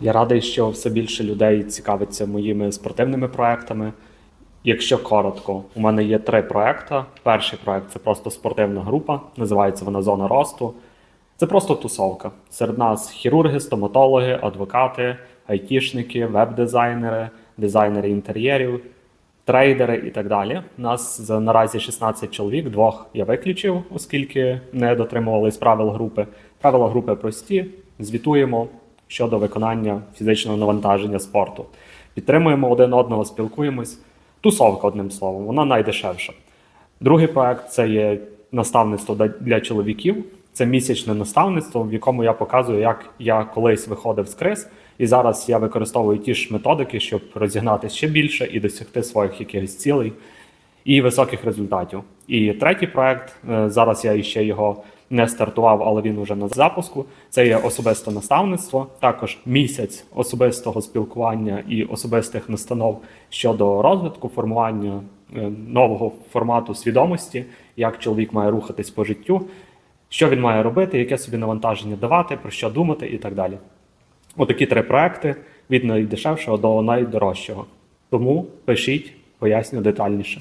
Я радий, що все більше людей цікавиться моїми спортивними проектами. Якщо коротко, у мене є три проекти. Перший проект це просто спортивна група, називається вона Зона росту. Це просто тусовка. Серед нас хірурги, стоматологи, адвокати, айтішники, веб-дизайнери, дизайнери інтер'єрів, трейдери і так далі. Нас наразі 16 чоловік, двох я виключив, оскільки не дотримувались правил групи. Правила групи прості: звітуємо щодо виконання фізичного навантаження спорту. Підтримуємо один одного, спілкуємось. Тусовка, одним словом, вона найдешевша. Другий проект це є наставництво для- чоловіків. Це місячне наставництво, в якому я показую, як я колись виходив з криз, і зараз я використовую ті ж методики, щоб розігнати ще більше і досягти своїх якихось цілей і високих результатів. І третій проект е, зараз я ще його не стартував, але він уже на запуску. Це є особисте наставництво, також місяць особистого спілкування і особистих настанов щодо розвитку, формування е, нового формату свідомості, як чоловік має рухатись по життю, що він має робити, яке собі навантаження давати, про що думати і так далі. Отакі три проекти від найдешевшого до найдорожчого. Тому пишіть, поясню детальніше.